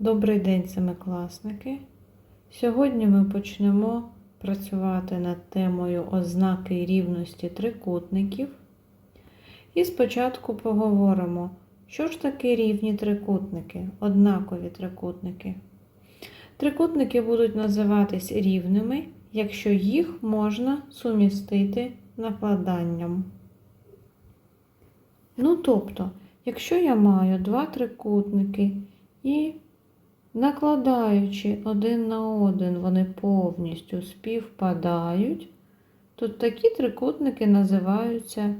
Добрий день, семикласники! Сьогодні ми почнемо працювати над темою ознаки рівності трикутників. І спочатку поговоримо, що ж таке рівні трикутники, однакові трикутники. Трикутники будуть називатись рівними, якщо їх можна сумістити накладанням. Ну, тобто, якщо я маю два трикутники і накладаючи один на один, вони повністю співпадають, то такі трикутники називаються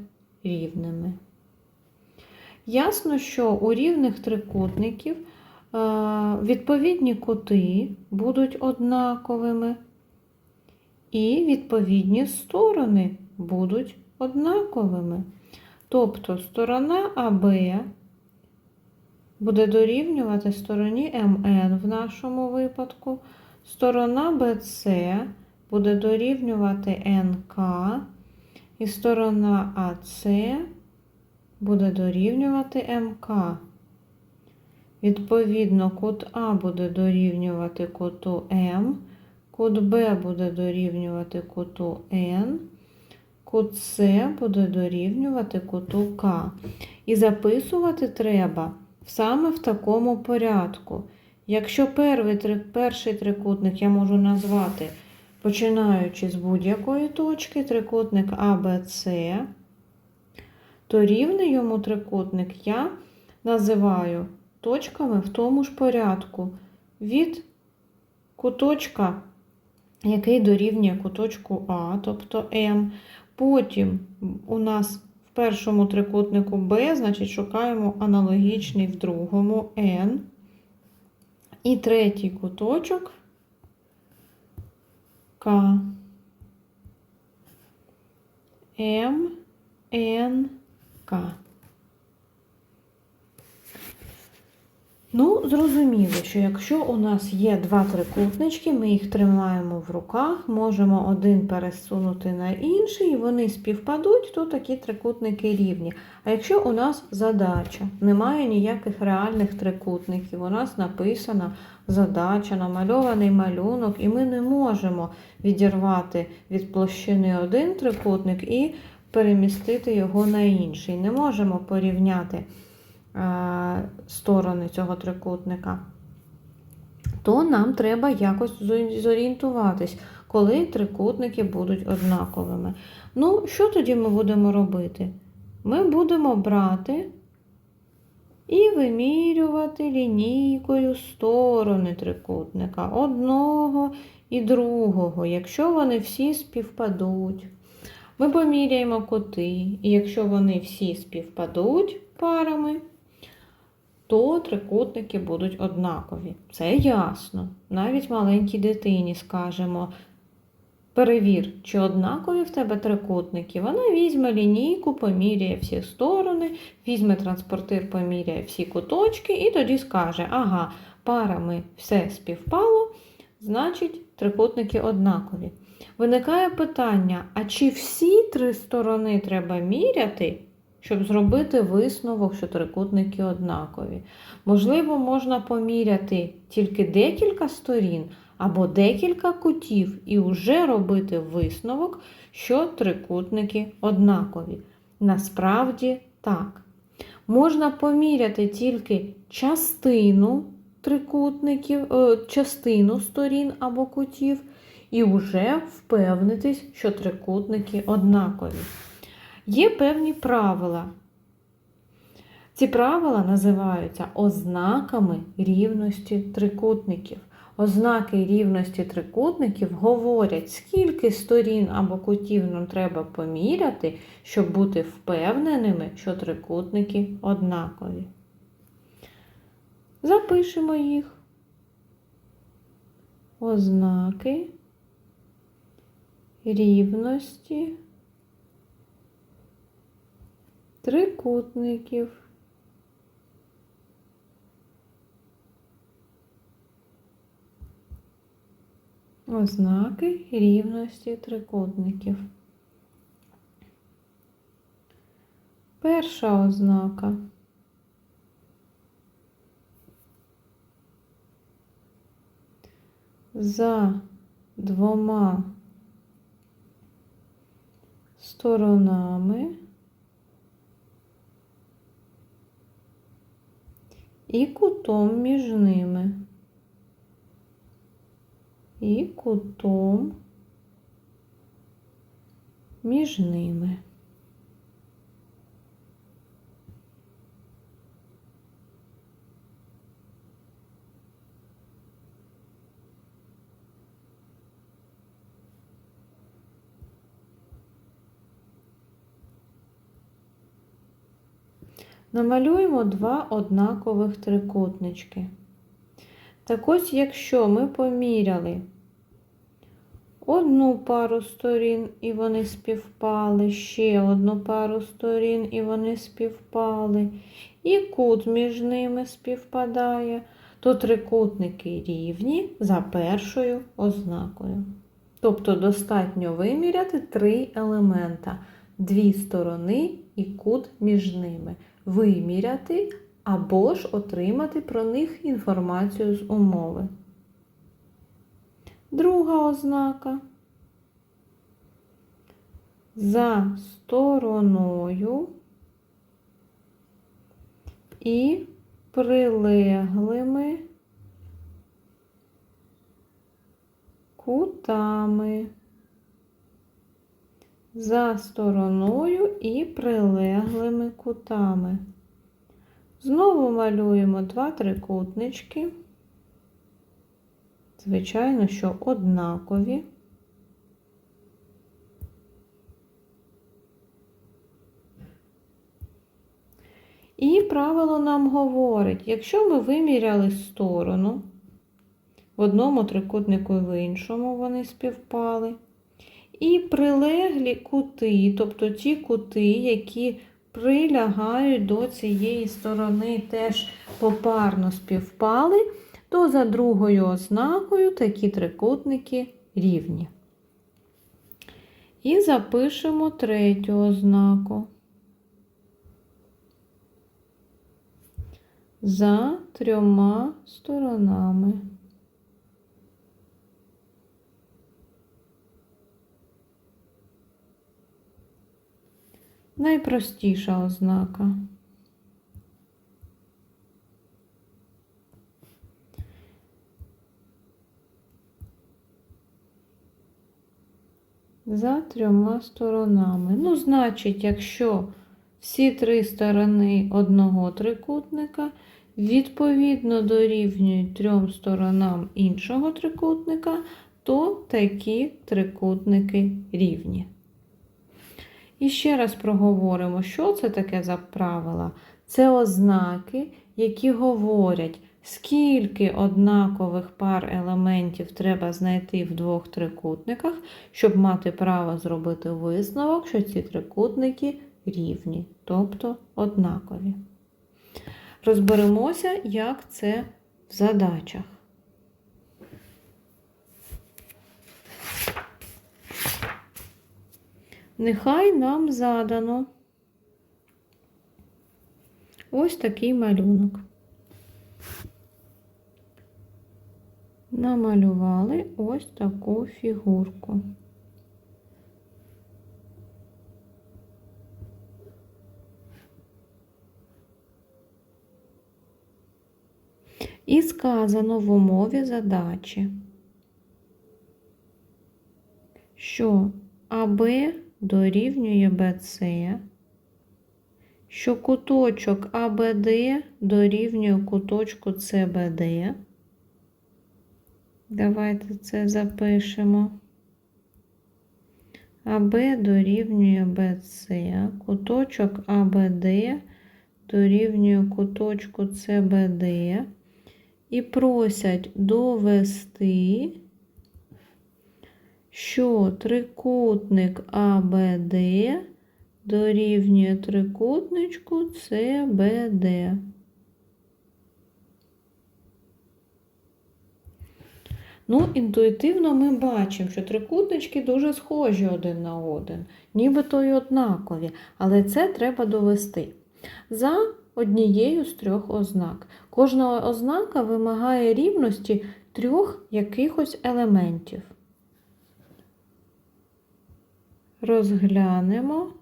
рівними. Ясно, що у рівних трикутників е, відповідні кути будуть однаковими, і відповідні сторони будуть однаковими. Тобто сторона АБ буде дорівнювати стороні МН в нашому випадку, сторона БЦ буде дорівнювати НК, і сторона АЦ буде дорівнювати МК. Відповідно, кут А буде дорівнювати куту М, кут Б буде дорівнювати куту Н, кут С буде дорівнювати куту К. І записувати треба саме в такому порядку. Якщо перший, трикутник я можу назвати, починаючи з будь-якої точки, трикутник АБЦ, то рівний йому трикутник я називаю точками в тому ж порядку від куточка, який дорівнює куточку А, тобто М. Потім у нас першому трикутнику Б, значить, шукаємо аналогічний в другому N. І третій куточок К. М, Н, К. Ну, зрозуміло, що якщо у нас є два трикутнички, ми їх тримаємо в руках, можемо один пересунути на інший, і вони співпадуть, то такі трикутники рівні. А якщо у нас задача, немає ніяких реальних трикутників, у нас написана задача, намальований малюнок, і ми не можемо відірвати від площини один трикутник і перемістити його на інший. Не можемо порівняти сторони цього трикутника, то нам треба якось зорієнтуватись, коли трикутники будуть однаковими. Ну, що тоді ми будемо робити? Ми будемо брати і вимірювати лінійкою сторони трикутника одного і другого, якщо вони всі співпадуть. Ми поміряємо кути, і якщо вони всі співпадуть парами, то трикутники будуть однакові. Це ясно. Навіть маленькій дитині скажемо. Перевір, чи однакові в тебе трикутники. Вона візьме лінійку, поміряє всі сторони, візьме транспортир, поміряє всі куточки, і тоді скаже: ага, парами все співпало, значить, трикутники однакові. Виникає питання: а чи всі три сторони треба міряти? Щоб зробити висновок, що трикутники однакові. Можливо, можна поміряти тільки декілька сторін або декілька кутів, і вже робити висновок, що трикутники однакові. Насправді так. Можна поміряти тільки частину трикутників, е, частину сторін або кутів, і вже впевнитись, що трикутники однакові. Є певні правила. Ці правила називаються ознаками рівності трикутників. Ознаки рівності трикутників говорять, скільки сторін або кутів нам треба поміряти, щоб бути впевненими, що трикутники однакові. Запишемо їх. Ознаки рівності трикутників. Ознаки рівності трикутників. Перша ознака. за двома сторонами і кутом між ними. І кутом між ними. Намалюємо два однакових трикутнички. Так ось, якщо ми поміряли одну пару сторін і вони співпали, ще одну пару сторін і вони співпали, і кут між ними співпадає, то трикутники рівні за першою ознакою. Тобто достатньо виміряти три елемента, дві сторони і кут між ними. Виміряти або ж отримати про них інформацію з умови. Друга ознака. За стороною і прилеглими кутами. За стороною і прилеглими кутами. Знову малюємо два трикутнички. Звичайно, що однакові. І правило нам говорить, якщо ми виміряли сторону, в одному трикутнику і в іншому вони співпали, і прилеглі кути, тобто ті кути, які прилягають до цієї сторони, теж попарно співпали, то за другою ознакою такі трикутники рівні. І запишемо третю ознаку. За трьома сторонами. Найпростіша ознака. За трьома сторонами. Ну, значить, якщо всі три сторони одного трикутника відповідно дорівнюють трьом сторонам іншого трикутника, то такі трикутники рівні. І ще раз проговоримо, що це таке за правила. Це ознаки, які говорять, скільки однакових пар елементів треба знайти в двох трикутниках, щоб мати право зробити висновок, що ці трикутники рівні, тобто однакові. Розберемося, як це в задачах. Нехай нам задано ось такий малюнок. Намалювали ось таку фігурку. І сказано в умові задачі, що АБ дорівнює БЦ, що куточок АБД дорівнює куточку СБД. Давайте це запишемо. АБ дорівнює БЦ, куточок АБД дорівнює куточку СБД. І просять довести, що трикутник АБД дорівнює трикутничку СБД. Ну, інтуїтивно ми бачимо, що трикутнички дуже схожі один на один, нібито й однакові, але це треба довести. За однією з трьох ознак. Кожна ознака вимагає рівності трьох якихось елементів. Розглянемо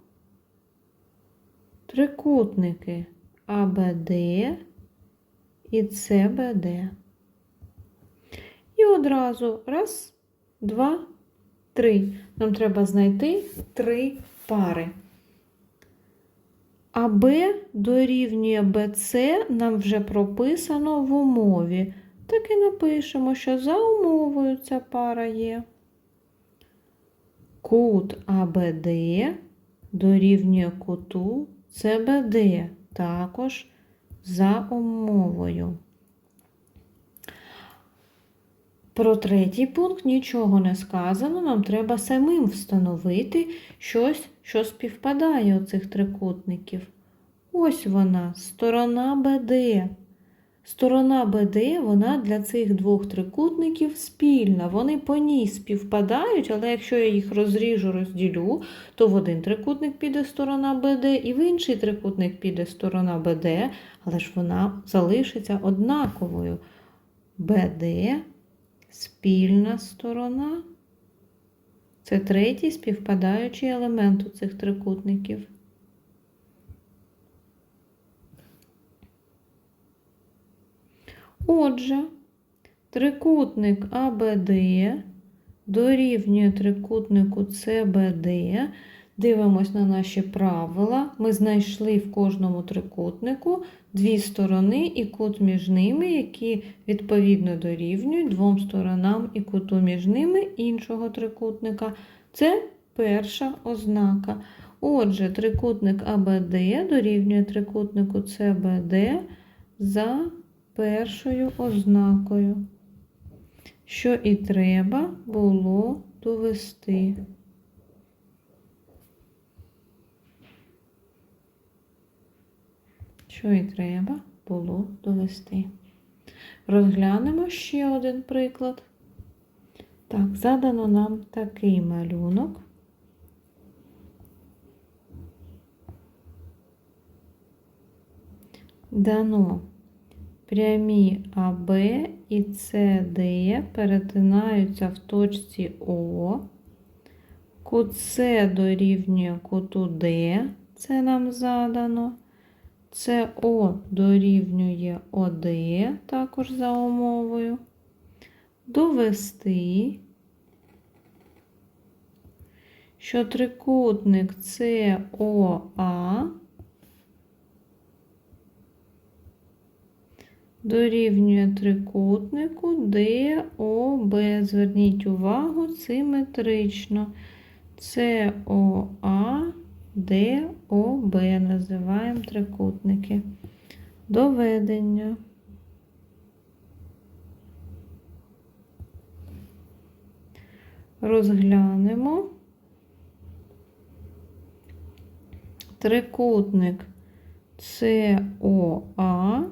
трикутники АБД і СБД. І одразу раз, два, три. Нам треба знайти три пари. АБ дорівнює БЦ нам вже прописано в умові. Так і напишемо, що за умовою ця пара є. Кут АБД дорівнює куту СБД також за умовою. Про третій пункт нічого не сказано, нам треба самим встановити щось, що співпадає у цих трикутників. Ось вона, сторона БД. Сторона БД, вона для цих двох трикутників спільна. Вони по ній співпадають, але якщо я їх розріжу, розділю, то в один трикутник піде сторона БД і в інший трикутник піде сторона БД, але ж вона залишиться однаковою. БД спільна сторона. Це третій співпадаючий елемент у цих трикутників. Отже, трикутник АБД дорівнює трикутнику СБД. Дивимось на наші правила. Ми знайшли в кожному трикутнику дві сторони і кут між ними, які відповідно дорівнюють двом сторонам і куту між ними іншого трикутника. Це перша ознака. Отже, трикутник АБД дорівнює трикутнику СБД за першою ознакою, що і треба було довести. Що і треба було довести. Розглянемо ще один приклад. Так, задано нам такий малюнок. Дано прямі АБ і СД перетинаються в точці О. Кут С дорівнює куту Д, це нам задано. СО дорівнює ОД, також за умовою. Довести, що трикутник СОА дорівнює трикутнику ДОБ. Зверніть увагу, симетрично. СОА ДОБ називаємо трикутники. Доведення. Розглянемо трикутник СОА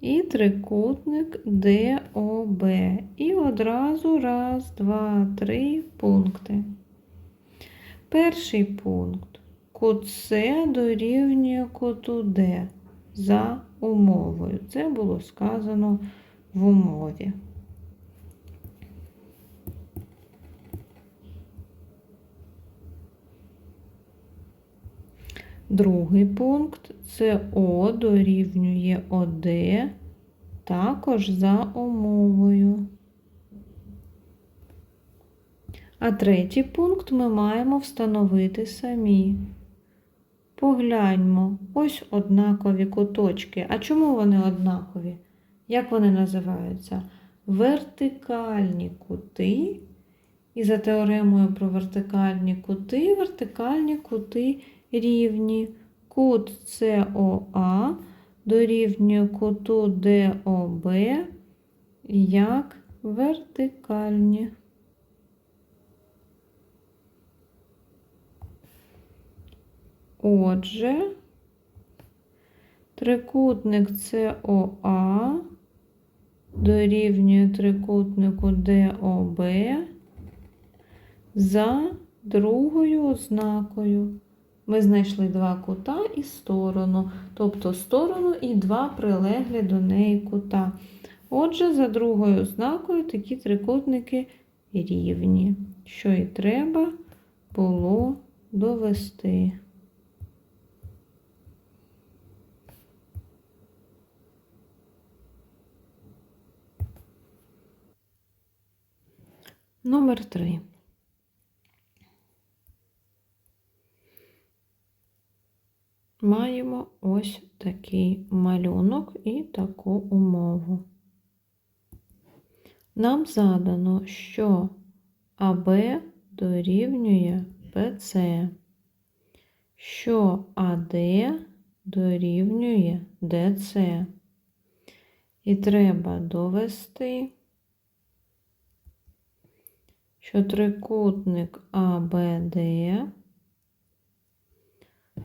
і трикутник ДОБ. І одразу раз, два, три пункти. Перший пункт. Кут С дорівнює куту Д за умовою. Це було сказано в умові. Другий пункт СО дорівнює ОД також за умовою. А третій пункт ми маємо встановити самі. Погляньмо, ось однакові куточки. А чому вони однакові? Як вони називаються? Вертикальні кути. І за теоремою про вертикальні кути, вертикальні кути рівні. Кут СОА дорівнює куту ДОБ як вертикальні. Отже, трикутник СОА дорівнює трикутнику ДОБ за другою ознакою. Ми знайшли два кута і сторону, тобто сторону і два прилеглі до неї кута. Отже, за другою ознакою такі трикутники рівні, що і треба було довести. Номер 3. Маємо ось такий малюнок і таку умову. Нам задано, що АБ дорівнює БЦ, що АД дорівнює ДЦ. І треба довести, що трикутник АБД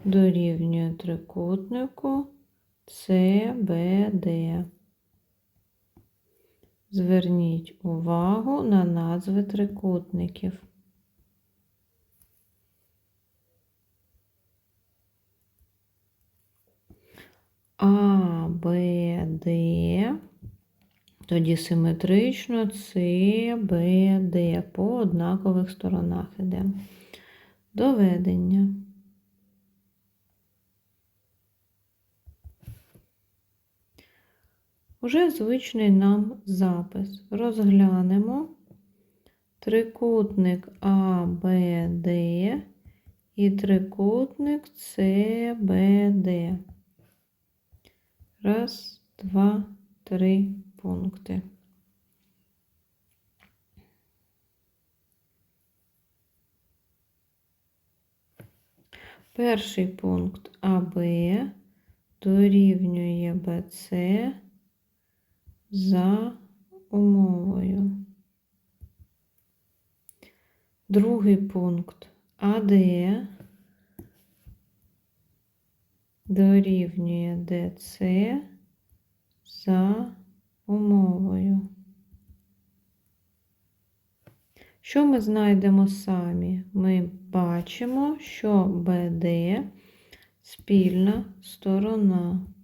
дорівнює трикутнику ЦБД. Зверніть увагу на назви трикутників. А, Б, Д, тоді симетрично С, Б, Д по однакових сторонах іде. Доведення. Уже звичний нам запис. Розглянемо трикутник АБД і трикутник СБД. Раз, два, три пункти. Перший пункт АБ дорівнює БЦ за умовою. Другий пункт АД дорівнює ДЦ за умовою. Що ми знайдемо самі? Ми бачимо, що БД спільна сторона.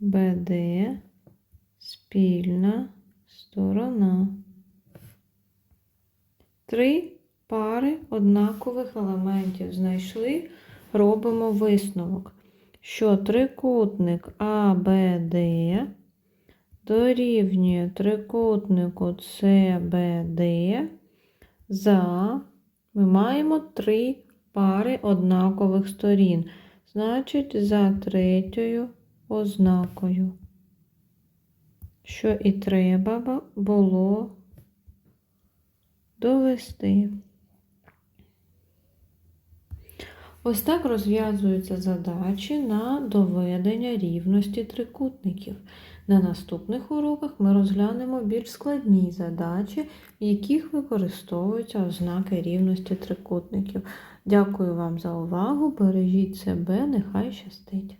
БД спільна сторона. Три пари однакових елементів знайшли, робимо висновок, що трикутник АБД дорівнює трикутнику СБД за ми маємо три пари однакових сторін. Значить, за третьою ознакою, що і треба було довести. Ось так розв'язуються задачі на доведення рівності трикутників. На наступних уроках ми розглянемо більш складні задачі, в яких використовуються ознаки рівності трикутників. Дякую вам за увагу! Бережіть себе, нехай щастить!